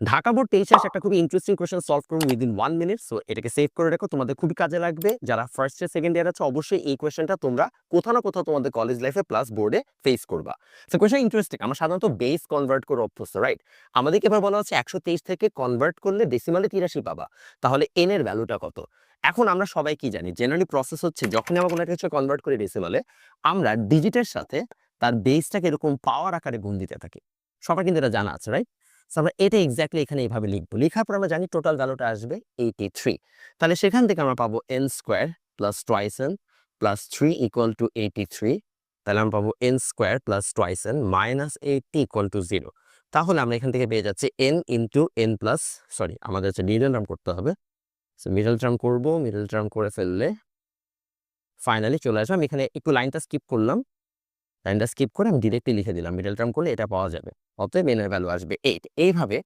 Dhaka board তেইশে আসে একটা খুবই ইন্টারেস্টিং কোয়েশ্চেন সলভ করব উইদিন ওয়ান মিনিট সো এটাকে সেভ করে রাখো, তোমাদের খুবই কাজে লাগবে। যারা ফার্স্ট ইয়ার সেকেন্ড ইয়ার আছে, অবশ্যই এই কোয়েশ্চেনটা তোমরা কোথাও না কোথাও তোমাদের কলেজ লাইফে প্লাস বোর্ডে ফেস করবা। সো কোয়েশ্চেন ইন্টারেস্টিং আমরা সাধারণত বেস কনভার্ট করে অভ্যস্ত রাইট আমাদেরকে এবার বলা হচ্ছে একশো তেইশ থেকে কনভার্ট করলে ডেসিমালে তিরাশি পাবা। তাহলে এন এর ভ্যালুটা কত? এখন আমরা সবাই কি জানি জেনারেলি প্রসেস হচ্ছে যখনই আমরা কোনো কিছু কনভার্ট করি ডেসিমালে আমরা ডিজিটের সাথে তার বেসটাকে এরকম পাওয়ার আকারে গুণ দিতে থাকি। সবার কিন্তু এটা জানা আছে রাইট আমরা এটা এক্স্যাক্টলি এখানে এইভাবে লিখব। লেখার পর আমরা জানি টোটাল ভ্যালুটা আসবে এইটি থ্রি তাহলে সেখান থেকে আমরা পাবো n square plus twice n plus three equal to eighty three তাহলে আমরা পাবো n square plus twice n minus eighty equal to zero তাহলে আমরা এখান থেকে পেয়ে যাচ্ছি n into n plus sorry আমাদের হচ্ছে মিডল টার্ম করতে হবে। সো মিডল টার্ম করব মিডল টার্ম করে ফেললে ফাইনালি চলে আসবে। আমি এখানে একটু লাইনটা স্কিপ করলাম। লাইনটা স্কিপ করে আমি ডিরেক্টলি লিখে দিলাম মিডল টার্ম করলে এটা পাওয়া যাবে। অতএব এনের ভ্যালু আসবে এইট এইভাবে